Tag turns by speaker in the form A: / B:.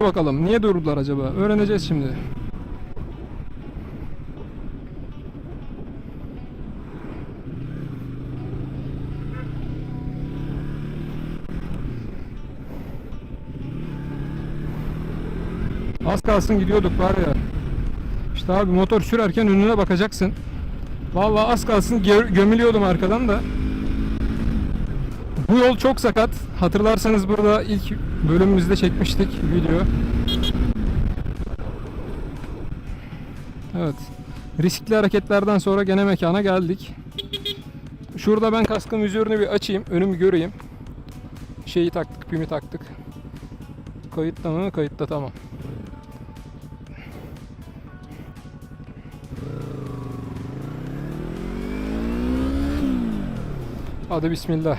A: Bakalım niye durdular acaba? Öğreneceğiz şimdi. Az kalsın gidiyorduk var ya. İşte abi motor sürerken önüne bakacaksın. Vallahi az kalsın gö- gömülüyordum arkadan da. Bu yol çok sakat. Hatırlarsanız burada ilk bölümümüzde çekmiştik video. Evet. Riskli hareketlerden sonra gene mekana geldik. Şurada ben kaskın vizörünü bir açayım. Önümü göreyim. Şeyi taktık, pimi taktık. Kayıtta mı? Kayıtta tamam. Hadi bismillah.